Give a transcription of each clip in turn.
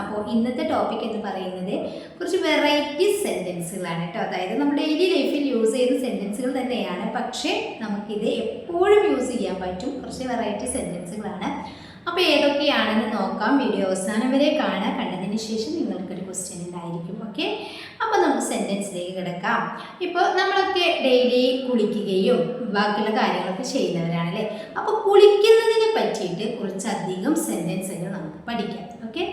അപ്പോൾ ഇന്നത്തെ ടോപ്പിക് എന്ന് പറയുന്നത് കുറച്ച് വെറൈറ്റി സെന്റൻസുകളാണ് കേട്ടോ. അതായത് നമ്മൾ ഡെയിലി ലൈഫിൽ യൂസ് ചെയ്യുന്ന സെന്റൻസുകൾ തന്നെയാണ്. പക്ഷേ നമുക്കിത് എപ്പോഴും യൂസ് ചെയ്യാൻ പറ്റും. കുറച്ച് വെറൈറ്റി സെന്റൻസുകളാണ് അപ്പോൾ ഏതൊക്കെയാണെന്ന് നോക്കാം. വീഡിയോ അവസാനം വരെ കാണുക. കണ്ടതിന് ശേഷം നിങ്ങൾക്കൊരു ക്വസ്റ്റ്യൻ ഉണ്ടായിരിക്കും. ഓക്കെ അപ്പോൾ നമുക്ക് സെന്റൻസിലേക്ക് കിടക്കാം. ഇപ്പോൾ നമ്മളൊക്കെ ഡെയിലി കുളിക്കുകയും ബാക്കിയുള്ള കാര്യങ്ങളൊക്കെ ചെയ്യുന്നവരാണല്ലേ? അപ്പോൾ കുളിക്കുന്നതിനെ പറ്റിയിട്ട് കുറച്ചധികം സെന്റൻസുകൾ നമുക്ക് പഠിക്കാം. ഓക്കെ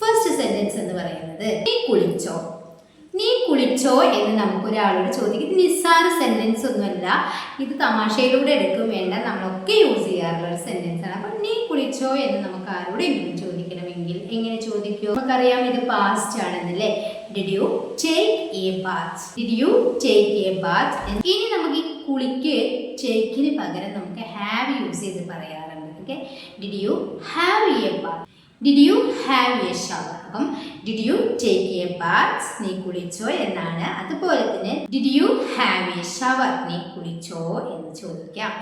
ഫസ്റ്റ് സെന്റൻസ് എന്ന് പറയുന്നത് നീ കുളിച്ചോ? നീ കുളിച്ചോ? എന്ന് നമുക്ക് ഒരാളോട് ചോദിക്കും. ഇത് നിസ്സാര സെന്റൻസ് ഒന്നുമല്ല. ഇത് തമാശയിലൂടെ എടുക്കും. വേണ്ട. നമ്മളൊക്കെ യൂസ് ചെയ്യാറുള്ള ഒരു സെന്റൻസ് ആണ്. അപ്പം നീ കുളിച്ചോ? എന്ന് നമുക്ക് ആരോടെങ്കിലും ചോദിക്കണമെങ്കിൽ എങ്ങനെ ചോദിക്കുമോ നമുക്കറിയാം ഇത് past ആണെന്നല്ലേ. Did you take a bath did you take a bath ഇനി നമുക്ക് ഈ കുളിക്ക് ടേക്കിന് പകരം നമുക്ക് ഹാവ് യൂസ് ചെയ്ത് പറയാറുണ്ട്. Okay did you have a bath did you have a shower അപ്പം did you take a bath നീ കുളിച്ചോ എന്നാണ് അതുപോലെ തന്നെ did you have a shower നീ കുളിച്ചോ എന്ന് ചോദിക്കാം.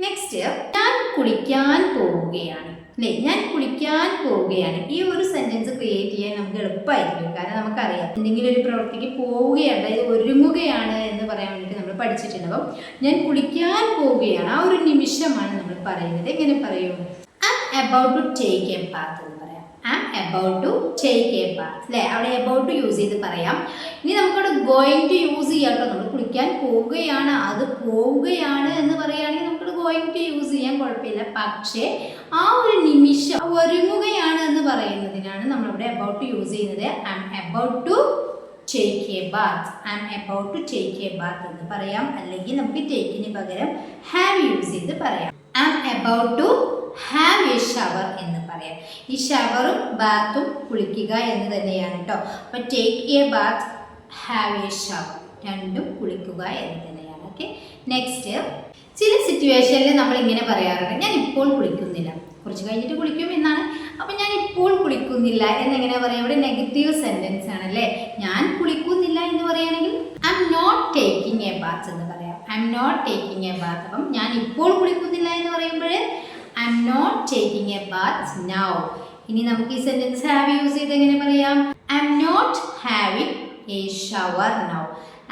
നെക്സ്റ്റ് ഞാൻ കുളിക്കാൻ പോവുകയാണ്. അല്ലേ? ഞാൻ കുളിക്കാൻ പോവുകയാണ്. ഈ ഒരു സെന്റൻസ് ക്രിയേറ്റ് ചെയ്യാൻ നമുക്ക് എളുപ്പമായിരിക്കും കാരണം നമുക്കറിയാം എന്തെങ്കിലും ഒരു പ്രവൃത്തിക്ക് പോവുകയാണ് അതായത് ഒരുങ്ങുകയാണ് എന്ന് പറയാൻ വേണ്ടിയിട്ട് നമ്മൾ പഠിച്ചിട്ടുണ്ട്. അപ്പം ഞാൻ കുളിക്കാൻ പോവുകയാണ്. ആ ഒരു നിമിഷമാണ് നമ്മൾ പറയുന്നത്. എങ്ങനെ പറയും? I'm about to take a bath about to take a bath അല്ലേ അവിടെ അബൌട്ട് യൂസ് ചെയ്ത് പറയാം. ഇനി നമുക്കവിടെ ഗോയിങ് ടു യൂസ് ചെയ്യാം കേട്ടോ നമ്മൾ കുളിക്കാൻ പോവുകയാണ്. അത് പോവുകയാണ് എന്ന് പറയുകയാണെങ്കിൽ നമുക്ക് ഗോയിങ് ടു യൂസ് ചെയ്യാൻ കുഴപ്പമില്ല. പക്ഷേ ആ ഒരു നിമിഷം ഒരുങ്ങുകയാണ് എന്ന് പറയുന്നതിനാണ് നമ്മളിവിടെ അബൌട്ട് യൂസ് ചെയ്യുന്നത്. I'm about to take a bath I'm about to take a bath എന്ന് പറയാം. അല്ലെങ്കിൽ നമുക്ക് ടേക്കിന് പകരം ഹാവ് യൂസ് ചെയ്ത് പറയാം. I'm about to have a shower എന്ന് പറയാം. ഈ ഷവറും ബാത്തും കുളിക്കുക എന്ന് തന്നെയാണ് കേട്ടോ അപ്പോൾ take a bath have a shower രണ്ടും കുളിക്കുക എന്ന് തന്നെയാണ്. ഓക്കെ നെക്സ്റ്റ് ചില സിറ്റുവേഷനിൽ നമ്മൾ ഇങ്ങനെ പറയാറുണ്ട് ഞാൻ ഇപ്പോൾ കുളിക്കുന്നില്ല. കുറച്ച് കഴിഞ്ഞിട്ട് കുളിക്കും എന്നാണ്. അപ്പം ഞാൻ ഇപ്പോൾ കുളിക്കുന്നില്ല എന്നെങ്ങനെ പറയാം? ഇവിടെ നെഗറ്റീവ് സെന്റൻസ് ആണ് അല്ലേ? ഞാൻ കുളിക്കുന്നില്ല എന്ന് പറയുകയാണെങ്കിൽ I'm not taking a bath എന്ന് പറയാം. I'm not taking a bath അപ്പം ഞാൻ ഇപ്പോൾ കുളിക്കുന്നില്ല എന്ന് പറയുമ്പോൾ I'm not taking a bath now ഇനി നമുക്ക് ഈ സെന്റൻസ് ഹാവ് യൂസ് ചെയ്ത് എങ്ങനെ പറയാം? I'm not having a shower now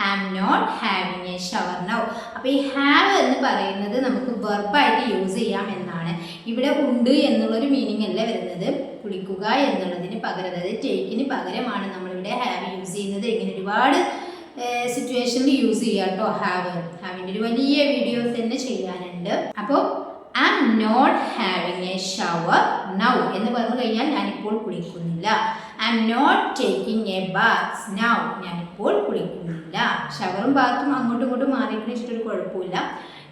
I'm not having a shower now അപ്പോൾ ഈ ഹാവ് എന്ന് പറയുന്നത് നമുക്ക് വെർബായിട്ട് യൂസ് ചെയ്യാം എന്നാണ്. ഇവിടെ ഉണ്ട് എന്നുള്ളൊരു മീനിങ് അല്ല വരുന്നത്? കുളിക്കുക എന്നുള്ളതിന് പകരം അതായത് ടേക്കിന് പകരമാണ് നമ്മളിവിടെ ഹാവ് യൂസ് ചെയ്യുന്നത്. ഇങ്ങനെ ഒരുപാട് സിറ്റുവേഷനിൽ യൂസ് ചെയ്യാം കേട്ടോ ഹാവ് ഹാവിന്റെ ഒരു വലിയ വീഡിയോ തന്നെ ചെയ്യാനുണ്ട്. അപ്പോൾ I not having a shower now എന്ന് പറഞ്ഞു കഴിഞ്ഞാൽ ഞാനിപ്പോൾ കുളിക്കുന്നില്ല. I'm not taking a bath now ഞാനിപ്പോൾ കുളിക്കുന്നില്ല. ഷവറും ബാത്തും അങ്ങോട്ടും ഇങ്ങോട്ടും മാറിയിട്ട് വെച്ചിട്ടൊരു കുഴപ്പമില്ല.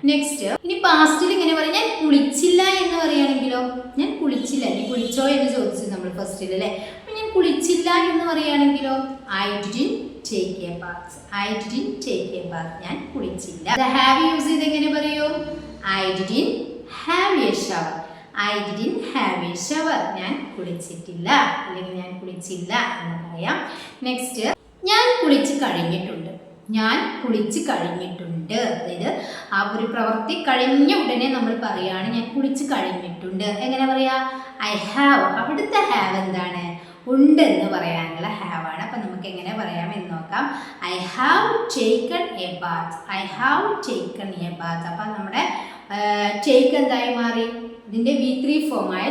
നെക്സ്റ്റ് ഇനി പാസ്റ്റിൽ ഇങ്ങനെ പറയും ഞാൻ കുളിച്ചില്ല എന്ന് പറയുകയാണെങ്കിലോ? ഞാൻ കുളിച്ചില്ല. നീ കുളിച്ചോ എന്ന് ചോദിച്ചു നമ്മൾ ഫസ്റ്റിൽ അല്ലേ? അപ്പം ഞാൻ കുളിച്ചില്ല എന്ന് പറയുകയാണെങ്കിലോ? I didn't take a bath I didn't take a bath ഞാൻ കുളിച്ചില്ല. ഹാവ് യൂസ് ചെയ്ത് എങ്ങനെ പറയൂ? I didn't have a shower I didn't have a shower ഞാൻ കുളിച്ചിട്ടില്ല. അല്ലെങ്കിൽ ഞാൻ കുളിച്ചില്ല എന്ന് പറയാം. നെക്സ്റ്റ് ഞാൻ കുളിച്ച് കഴിഞ്ഞിട്ടുണ്ട്. ഞാൻ കുളിച്ച് കഴിഞ്ഞിട്ടുണ്ട്. അതായത് ആ ഒരു പ്രവൃത്തി കഴിഞ്ഞ ഉടനെ നമ്മൾ പറയാണ് ഞാൻ കുളിച്ച് കഴിഞ്ഞിട്ടുണ്ട്. എങ്ങനെ പറയാ? ഐ ഹാവ് അവിടുത്തെ ഹാവ് എന്താണ്? ഉണ്ട് എന്ന് പറയാനുള്ള ഹാവ് ആണ്. അപ്പം നമുക്ക് എങ്ങനെ പറയാം എന്ന് നോക്കാം. I have taken a bath I have taken a bath അപ്പം നമ്മുടെ ടേക്ക് എന്തായി മാറി? ഇതിന്റെ വി ത്രീ ഫോമായ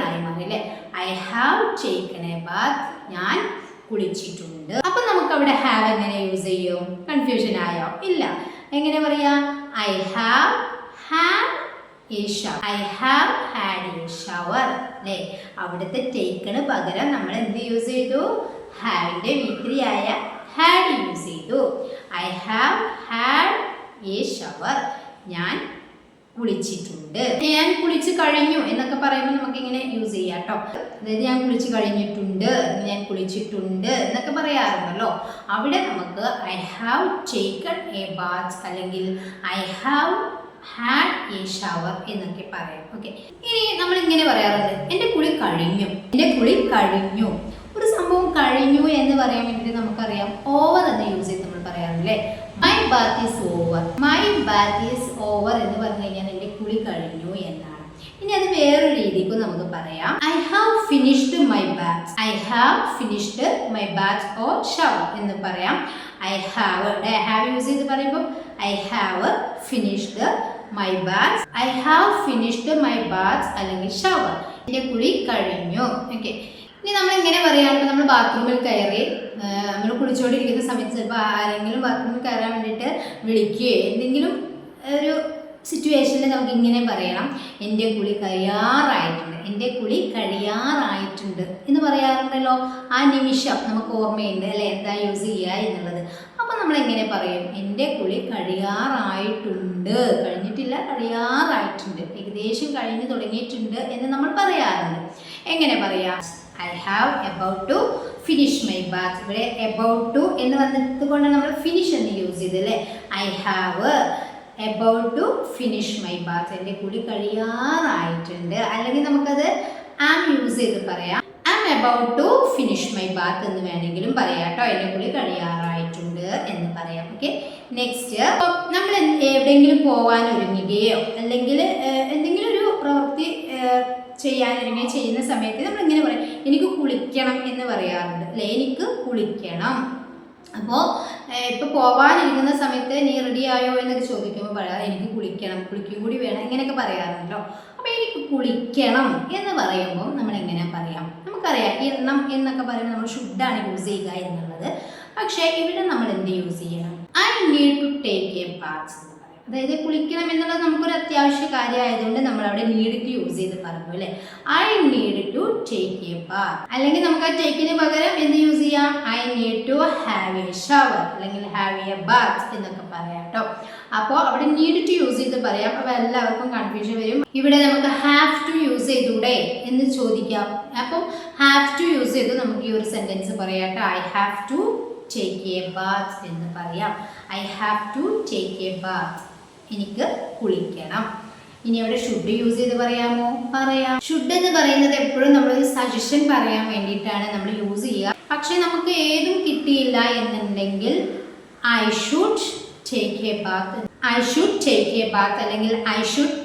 ആയി മാറി അല്ലേ? I have taken a bath ഞാൻ കുളിച്ചിട്ടുണ്ട്. അപ്പൊ നമുക്ക് അവിടെ ഹാവ് എങ്ങനെ യൂസ് ചെയ്യും? കൺഫ്യൂഷൻ ആയോ? ഇല്ല. എങ്ങനെ പറയാ? I have had a shower I have had a shower അല്ലേ? അവിടുത്തെ ടേക്കണ് പകരം നമ്മൾ എന്ത് യൂസ് ചെയ്തു? ഹാവിന്റെ ആയ ഹാഡ് യൂസ് ചെയ്തു. I have had a shower ഞാൻ കുളിച്ചിട്ടുണ്ട്. ഞാൻ കുളിച്ച് കഴിഞ്ഞു എന്നൊക്കെ പറയുമ്പോൾ നമുക്ക് ഇങ്ങനെ യൂസ് ചെയ്യാം കേട്ടോ അതായത് ഞാൻ കുളിച്ച് കഴിഞ്ഞിട്ടുണ്ട് ഞാൻ കുളിച്ചിട്ടുണ്ട് എന്നൊക്കെ പറയാറുണ്ടല്ലോ. അവിടെ നമുക്ക് I have taken a bath അല്ലെങ്കിൽ I have had a shower എന്നൊക്കെ പറയാം. ഓക്കെ ഇനി നമ്മൾ ഇങ്ങനെ പറയാറുണ്ട് എന്റെ കുളി കഴിഞ്ഞു എന്റെ കുളി കഴിഞ്ഞു. ഒരു സംഭവം കഴിഞ്ഞു എന്ന് പറയാൻ വേണ്ടിയിട്ട് നമുക്കറിയാം ഓവർ എന്ന് യൂസ് ചെയ്ത് നമ്മൾ പറയാറില്ലേ? My bath is over my bath is over എന്ന് പറഞ്ഞു കഴിഞ്ഞാൽ എന്റെ കുളി കഴിഞ്ഞു എന്നാണ്. ഇനി അത് വേറൊരു രീതിക്കും നമുക്ക് പറയാം. I have finished my bath I have finished my bath or shower എന്ന് പറയാം. I have I have use ചെയ്ത് പറയുമ്പോൾ I have finished my bath I have finished my bath അല്ലെങ്കിൽ ഷവർ എന്റെ കുളി കഴിഞ്ഞു. ഓക്കെ ഇനി നമ്മൾ ഇങ്ങനെ പറയുകയാണെങ്കിൽ നമ്മൾ ബാത്റൂമിൽ കയറി നമ്മൾ കുളിച്ചുകൊണ്ടിരിക്കുന്ന സമയത്ത് ചിലപ്പോൾ ആരെങ്കിലും ബാത്റൂമിൽ കയറാൻ വേണ്ടിയിട്ട് വിളിക്കുകയോ എന്തെങ്കിലും ഒരു സിറ്റുവേഷനിൽ നമുക്ക് ഇങ്ങനെ പറയണം എന്റെ കുളി കഴിയാറായിട്ടുണ്ട്. എന്റെ കുളി കഴിയാറായിട്ടുണ്ട്. എന്ന് പറയാറുണ്ടല്ലോ. ആ നിമിഷം നമുക്ക് ഓർമ്മയുണ്ട് അല്ലേ? എന്താ യൂസ് ചെയ്യുക എന്നുള്ളത്. അപ്പോൾ നമ്മൾ എങ്ങനെ പറയും? എന്റെ കുളി കഴിയാറായിട്ടുണ്ട്. കഴിഞ്ഞിട്ടില്ല കഴിയാറായിട്ടുണ്ട്. ഏകദേശം കഴിഞ്ഞു തുടങ്ങിയിട്ടുണ്ട് എന്ന് നമ്മൾ പറയാറുണ്ട്. എങ്ങനെ പറയാം? I have about to finish my bath ഇവിടെ എബൌട്ട് ടു എന്ന് വന്നത് കൊണ്ട് നമ്മൾ ഫിനിഷ് എന്ന് യൂസ് ചെയ്ത് അല്ലേ? I have about to finish my bath എന്റെ കുടി കഴിയാറായിട്ടുണ്ട്. അല്ലെങ്കിൽ നമുക്കത് ആം യൂസ് ചെയ്ത് പറയാം. Am about to finish my bath എന്ന് വേണമെങ്കിലും പറയാം കേട്ടോ. എന്റെ കുളി കഴിയാറായിട്ടുണ്ട് എന്ന് പറയാം. ഓക്കെ നെക്സ്റ്റ് നമ്മൾ എവിടെയെങ്കിലും പോകാൻ ഒരുങ്ങുകയോ അല്ലെങ്കിൽ എന്തെങ്കിലും ഒരു പ്രവൃത്തി ഒരുങ്ങുകയോ ചെയ്യുന്ന സമയത്ത് നമ്മൾ ഇങ്ങനെ പറയും എനിക്ക് കുളിക്കണം എന്ന് പറയാറുണ്ട്. അല്ലെ? എനിക്ക് കുളിക്കണം. അപ്പോൾ ഇപ്പോൾ പോവാനിരിക്കുന്ന സമയത്ത് നീ റെഡി ആയോ എന്നൊക്കെ ചോദിക്കുമ്പോൾ പറയാം എനിക്ക് കുളിക്കണം കുളിക്കും കൂടി വേണം ഇങ്ങനെയൊക്കെ പറയാറുണ്ടല്ലോ അപ്പോൾ എനിക്ക് കുളിക്കണം എന്ന് പറയുമ്പോൾ നമ്മൾ എങ്ങനെ പറയാം. നമുക്കറിയാം എണ്ണം എന്നൊക്കെ പറയുമ്പോൾ നമ്മൾ ഷുഡാണ് യൂസ് ചെയ്യുക എന്നുള്ളത്. പക്ഷേ ഇവിടെ നമ്മൾ എന്ത് യൂസ് ചെയ്യണം? I need to take a പറയും അതായത് കുളിക്കണം എന്നുള്ളത് നമുക്കൊരു അത്യാവശ്യ കാര്യമായതുകൊണ്ട് നമ്മൾ അവിടെ നീഡ് യൂസ് ചെയ്ത് പറഞ്ഞു അല്ലേ I need to take a bath അല്ലെങ്കിൽ നമുക്ക് ആ ടേക്കിന് പകരം എന്ത് യൂസ് ചെയ്യാം? I need to have a shower അല്ലെങ്കിൽ ഹാവ് എ ബാത്ത് എന്നൊക്കെ പറയാം കേട്ടോ അപ്പോൾ അവിടെ നീഡ് ടു യൂസ് ചെയ്ത് പറയാം. അപ്പോൾ എല്ലാവർക്കും കൺഫ്യൂഷൻ വരും. ഇവിടെ നമുക്ക് ഹാവ് ടു യൂസ് ചെയ്തൂടെ എന്ന് ചോദിക്കാം. അപ്പം ഹാവ് ടു യൂസ് ചെയ്ത് നമുക്ക് ഈ ഒരു സെന്റൻസ് പറയാം I have to take a bath എന്ന് പറയാം. I have to take a bath എനിക്ക് കുളിക്കണം. ഇനി അവിടെ ഷുഡ് യൂസ് ചെയ്ത് പറയാമോ? പറയാം. ഷുഡ് എന്ന് പറയുന്നത് എപ്പോഴും നമ്മളൊരു സജഷൻ പറയാൻ വേണ്ടിയിട്ടാണ് നമ്മൾ യൂസ് ചെയ്യുക. പക്ഷെ നമുക്ക് ഏതും കിട്ടിയില്ല എന്നുണ്ടെങ്കിൽ I should take a bath I should take a bath അല്ലെങ്കിൽ I should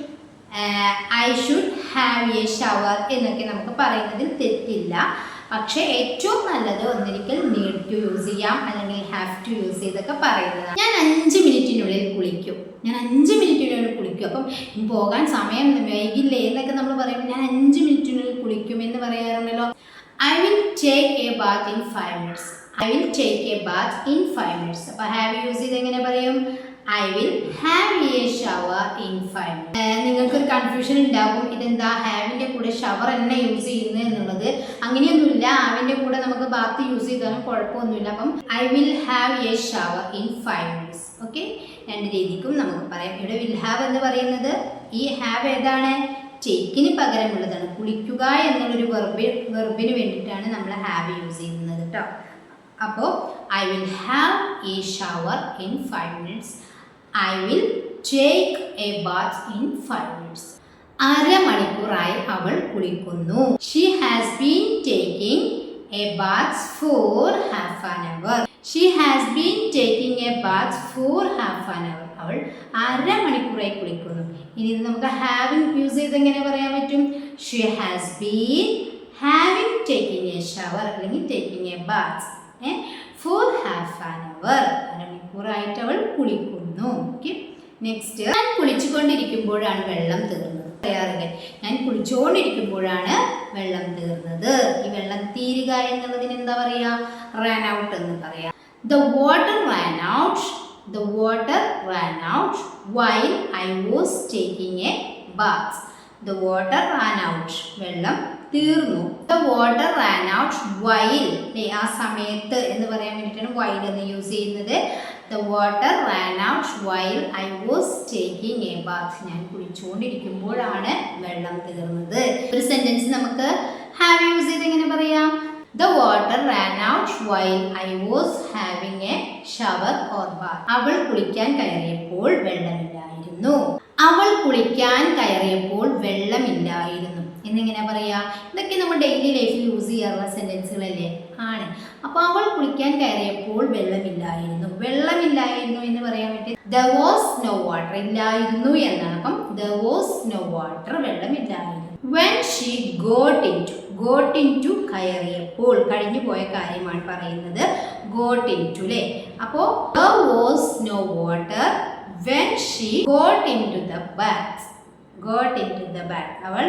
I should have a shower എന്നൊക്കെ നമുക്ക് പറയുന്നതിൽ തെറ്റില്ല. പക്ഷേ ഏറ്റവും നല്ലത് ഒന്നിരിക്കൽ നീഡ് ടു യൂസ് ചെയ്യാം അല്ലെങ്കിൽ ഹാവ് ടു യൂസ് ചെയ്തൊക്കെ പറയുന്നതാണ്. ഞാൻ അഞ്ച് മിനിറ്റിനുള്ളിൽ കുളിക്കും. ഞാൻ അഞ്ച് മിനിറ്റിനുള്ളിൽ കുളിക്കും. അപ്പം പോകാൻ സമയം വൈകില്ലേ എന്നൊക്കെ നമ്മൾ പറയുമ്പോൾ ഞാൻ അഞ്ച് മിനിറ്റിനുള്ളിൽ കുളിക്കും എന്ന് പറയാറുണ്ടല്ലോ. I will take a bath in five minutes I will take a bath in five minutes അപ്പോൾ ഹാവ് യൂസ് ചെയ്ത് എങ്ങനെ പറയും? I will have a shower in five നിങ്ങൾക്ക് ഒരു കൺഫ്യൂഷൻ ഉണ്ടാകും. ഇതെന്താ? ഹാവിന്റെ കൂടെ ഷവർ എന്നെ യൂസ് ചെയ്യുന്നത് എന്നുള്ളത്. അങ്ങനെയൊന്നുമില്ല. ഹാവിന്റെ കൂടെ നമുക്ക് ബാത്ത് യൂസ് ചെയ്താലും കുഴപ്പമൊന്നുമില്ല. അപ്പം I will have a shower in five minutes okay രണ്ട് രീതിക്കും നമുക്ക് പറയാം. ഇവിടെ വിൽ ഹാവ് എന്ന് പറയുന്നത് ഈ ഹാവ് ഏതാണ്? ടേക്കിന് പകരമുള്ളതാണ്. കുളിക്കുക എന്നുള്ളൊരു വെർബി വെർബിന് വേണ്ടിയിട്ടാണ് നമ്മൾ ഹാവ് യൂസ് ചെയ്യുന്നത് കേട്ടോ. അപ്പോൾ I will have a shower in five minutes I will take a bath in five minutes അരമണിക്കൂറായി അവൾ കുളിക്കുന്നു. She has been taking a bath for half an hour she has been taking a bath for half an hour അവൾ അരമണിക്കൂറായി കുളിക്കുന്നു. ഇനി ഇത് നമുക്ക് having use ചെയ്ത് എങ്ങനെ പറയാൻ പറ്റും? She has been having taking a shower അല്ലെങ്കിൽ taking a bath for half an hour അരമണിക്കൂറായിട്ട് അവൾ കുളിക്കുന്നു. ഓക്കെ നെക്സ്റ്റ് ഞാൻ കുളിച്ചുകൊണ്ടിരിക്കുമ്പോഴാണ് വെള്ളം തീർന്നത്. തയ്യാറുകൾ ഞാൻ കുളിച്ചുകൊണ്ടിരിക്കുമ്പോഴാണ് വെള്ളം തീർന്നത്. ഈ വെള്ളം തീരുക എന്നുള്ളതിന് എന്താ പറയുക റാൻ ഔട്ട് എന്ന് പറയാം. The water ran out the water ran out while I was taking a bath the water ran out വെള്ളം തീർന്നു. The water ran out while ആ സമയത്ത് എന്ന് പറയാൻ വേണ്ടിയിട്ടാണ് വൈൽ എന്ന് യൂസ് ചെയ്യുന്നത്. The water ran out while I was taking a bath ഞാൻ കുളിച്ചുകൊണ്ടിരിക്കുമ്പോഴാണ് വെള്ളം തീർന്നത്. ഒരു സെന്റൻസ് നമുക്ക് ഹാവ് യൂസ് ചെയ്ത് എങ്ങനെ പറയാം? The water ran out while I was having a shower or bath അവൾ കുളിക്കാൻ കയറിയപ്പോൾ വെള്ളമില്ലായിരുന്നു. അവൾ കുളിക്കാൻ കയറിയപ്പോൾ വെള്ളമില്ലായിരുന്നു. എന്നിങ്ങനെ പറയാ ഇതൊക്കെ നമ്മൾ ഡെയിലി ലൈഫിൽ യൂസ് ചെയ്യാറുള്ള സെന്റൻസുകളല്ലേ ആണ്. അപ്പോൾ അവൾ കുളിക്കാൻ കയറിയപ്പോൾ വെള്ളമില്ലായിരുന്നു. വെള്ളമില്ലായിരുന്നു എന്ന് പറയാൻ വേണ്ടി ദ വാസ് നോ വാട്ടർ ഇല്ലായിരുന്നു എന്നാണ്. അപ്പം the was no water വെള്ളമില്ലായിരുന്നു. When she got into got into കയറിയപ്പോൾ കഴിഞ്ഞു പോയ കാര്യമാണ് പറയുന്നത് ഗോട്ട് ഇൻ ടു അല്ലേ അപ്പോൾ was no water when she got into the bath got into the bath അവൾ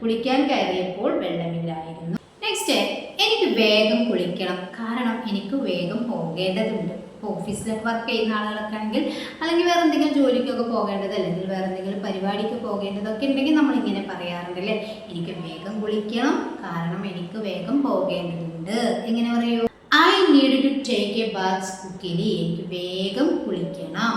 കുളിക്കാൻ കയറിയപ്പോൾ വെള്ളമില്ലായിരുന്നു. നെക്സ്റ്റ് എനിക്ക് വേഗം കുളിക്കണം. കാരണം എനിക്ക് വേഗം പോകേണ്ടതുണ്ട്. ഇപ്പോൾ ഓഫീസിലൊക്കെ വർക്ക് ചെയ്യുന്ന ആളുകളൊക്കെ ആണെങ്കിൽ അല്ലെങ്കിൽ വേറെ എന്തെങ്കിലും ജോലിക്കൊക്കെ പോകേണ്ടത് അല്ലെങ്കിൽ വേറെ എന്തെങ്കിലും പരിപാടിക്ക് പോകേണ്ടതൊക്കെ ഉണ്ടെങ്കിൽ നമ്മൾ ഇങ്ങനെ പറയാറുണ്ട് അല്ലേ? എനിക്ക് വേഗം കുളിക്കണം. കാരണം എനിക്ക് വേഗം പോകേണ്ടതുണ്ട്. എങ്ങനെ പറയൂ? I need to take a bath quickly എനിക്ക് വേഗം കുളിക്കണം.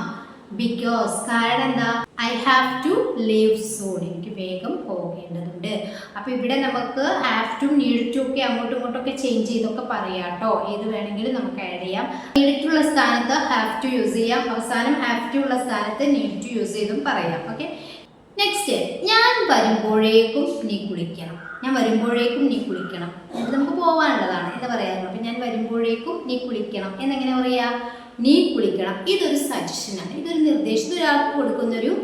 ബിക്കോസ് കാരണം എന്താ? I have to leave soon എനിക്ക് വേഗം പോകേണ്ടതുണ്ട്. അപ്പോൾ ഇവിടെ നമുക്ക് ഹാവ് ടു നീഡ് ടു ഒക്കെ അങ്ങോട്ടും ഇങ്ങോട്ടും ഒക്കെ ചേഞ്ച് ചെയ്തൊക്കെ പറയാം കേട്ടോ ഏത് വേണമെങ്കിലും നമുക്ക് ആഡ് ചെയ്യാം. നീഡിട്ടുള്ള സ്ഥാനത്ത് ഹാവ് ടു യൂസ് ചെയ്യാം. അവസാനം ഹാവ് ടു ഉള്ള സ്ഥാനത്ത് നീഡ് ടു യൂസ് ചെയ്തും പറയാം. ഓക്കെ നെക്സ്റ്റ് ഞാൻ വരുമ്പോഴേക്കും നീ കുളിക്കണം. ഞാൻ വരുമ്പോഴേക്കും നീ കുളിക്കണം. നമുക്ക് പോകാനുള്ളതാണ് എന്താ പറയാറുള്ളത് അപ്പം ഞാൻ വരുമ്പോഴേക്കും നീ കുളിക്കണം. എന്നെങ്ങനെ പറയാ? നീ കുളിക്കണം. ഇതൊരു സജഷനാണ് ഇതൊരു നിർദ്ദേശം. ഒരാൾക്ക് കൊടുക്കുന്നൊരു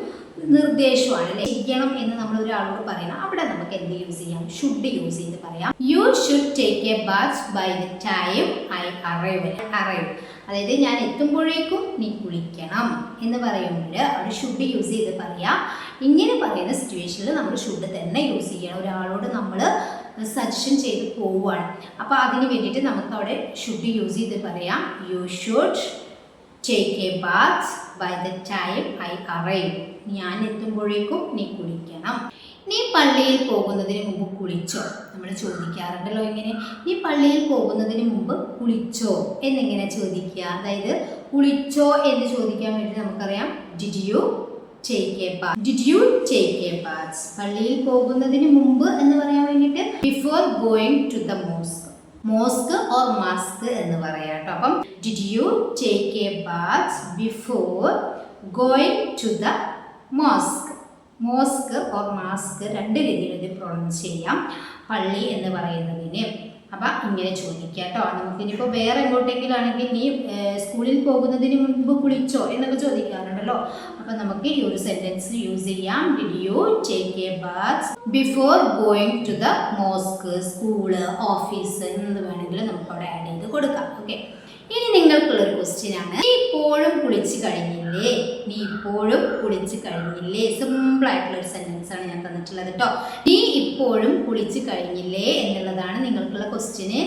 നിർദ്ദേശമാണ് അല്ലെ? ചെയ്യണം എന്ന് നമ്മൾ ഒരാളോട് പറയണം. അവിടെ നമുക്ക് എന്ത് യൂസ് ചെയ്യാം? ഷുഡ് യൂസ് ചെയ്ത് പറയാം. You should take a bath by the time I arrive arrive അതായത് ഞാൻ എത്തുമ്പോഴേക്കും നീ കുളിക്കണം എന്ന് പറയുമ്പോൾ അവിടെ ഷുഡ് യൂസ് ചെയ്ത് പറയാം. ഇങ്ങനെ പറയുന്ന സിറ്റുവേഷനിൽ നമ്മൾ ഷുഡ് തന്നെ യൂസ് ചെയ്യണം. ഒരാളോട് നമ്മൾ സജഷൻ ചെയ്ത് പോവുകയാണ്. അപ്പോൾ അതിന് വേണ്ടിയിട്ട് നമുക്ക് അവിടെ ഷുഡ് യൂസ് ചെയ്ത് പറയാം. You should take a bath by the time I arrive ഞാൻ എത്തുമ്പോഴേക്കും നീ കുളിക്കണം. നീ പള്ളിയിൽ പോകുന്നതിന് മുമ്പ് കുളിച്ചോ? നമ്മൾ ചോദിക്കാറുണ്ടല്ലോ ഇങ്ങനെ. നീ പള്ളിയിൽ പോകുന്നതിന് മുമ്പ് കുളിച്ചോ? എന്നിങ്ങനെ ചോദിക്കുക. അതായത് കുളിച്ചോ എന്ന് ചോദിക്കാൻ വേണ്ടി നമുക്കറിയാം. Did you take a bath did you take a bath പള്ളിയിൽ പോകുന്നതിന് മുമ്പ് എന്ന് പറയാൻ വേണ്ടിയിട്ട്? Before going to the mosque mosque or mask എന്ന് പറയാം കേട്ടോ അപ്പം did you take a bath before going to the mosque mosque or mask രണ്ട് രീതിയിൽ ഇത് പ്രൊണൗൺസ് ചെയ്യാം. പള്ളി എന്ന് പറയുന്നതിന് അപ്പം ഇങ്ങനെ ചോദിക്കുക കേട്ടോ നമുക്കിനിപ്പോൾ വേറെ എങ്ങോട്ടെങ്കിലും ആണെങ്കിൽ നീ സ്കൂളിൽ പോകുന്നതിന് മുൻപ് കുളിച്ചോ എന്നൊക്കെ ചോദിക്കാറുണ്ടല്ലോ. അപ്പം നമുക്ക് ഈ ഒരു സെന്റൻസ് യൂസ് ചെയ്യാം. Did you take a bath before going to the mosque school office എന്ന് വേണമെങ്കിൽ നമുക്ക് അവിടെ ആഡ് ചെയ്ത് കൊടുക്കാം. ഓക്കെ ഇനി നിങ്ങൾക്കുള്ളൊരു ക്വസ്റ്റ്യൻ ആണ്. നീ ഇപ്പോഴും കുളിച്ചു കഴിഞ്ഞില്ലേ? നീ ഇപ്പോഴും കുളിച്ചു കഴിഞ്ഞില്ലേ? സിമ്പിൾ ആയിട്ടുള്ള ഒരു സെന്റൻസ് ആണ് ഞാൻ തന്നിട്ടുള്ളത് കേട്ടോ നീ ഇപ്പോഴും കുളിച്ചു കഴിഞ്ഞില്ലേ എന്നുള്ളതാണ് നിങ്ങൾക്കുള്ള ക്വസ്റ്റ്യന്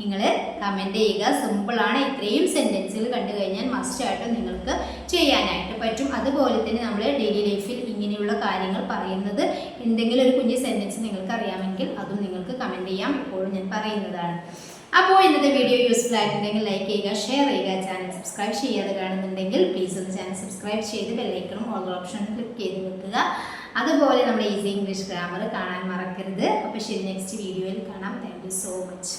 നിങ്ങൾ കമന്റ് ചെയ്യുക. സിമ്പിൾ ആണ്. ഇത്രയും സെന്റൻസുകൾ കണ്ടു കഴിഞ്ഞാൽ മസ്റ്റായിട്ടും നിങ്ങൾക്ക് ചെയ്യാനായിട്ട് പറ്റും. അതുപോലെ തന്നെ നമ്മൾ ഡെയിലി ലൈഫിൽ ഇങ്ങനെയുള്ള കാര്യങ്ങൾ പറയുന്നത് എന്തെങ്കിലും ഒരു കുഞ്ഞ് സെന്റൻസ് നിങ്ങൾക്ക് അറിയാമെങ്കിൽ അതും നിങ്ങൾക്ക് കമന്റ് ചെയ്യാം. ഇപ്പോഴും ഞാൻ പറയുന്നതാണ്. അപ്പോൾ ഇന്നത്തെ വീഡിയോ യൂസ്ഫുൾ ആയിട്ടുണ്ടെങ്കിൽ ലൈക്ക് ചെയ്യുക ഷെയർ ചെയ്യുക ചാനൽ സബ്സ്ക്രൈബ് ചെയ്യാതെ കാണുന്നുണ്ടെങ്കിൽ പ്ലീസ് ഒന്ന് ചാനൽ സബ്സ്ക്രൈബ് ചെയ്ത് ബെല്ലൈക്കണം ഓൾ ഓപ്ഷൻ ക്ലിക്ക് ചെയ്ത് വെക്കുക. അതുപോലെ നമ്മുടെ ഈസി ഇംഗ്ലീഷ് ഗ്രാമർ കാണാൻ മറക്കരുത്. അപ്പോൾ ശരി നെക്സ്റ്റ് വീഡിയോയിൽ കാണാം. Thank so much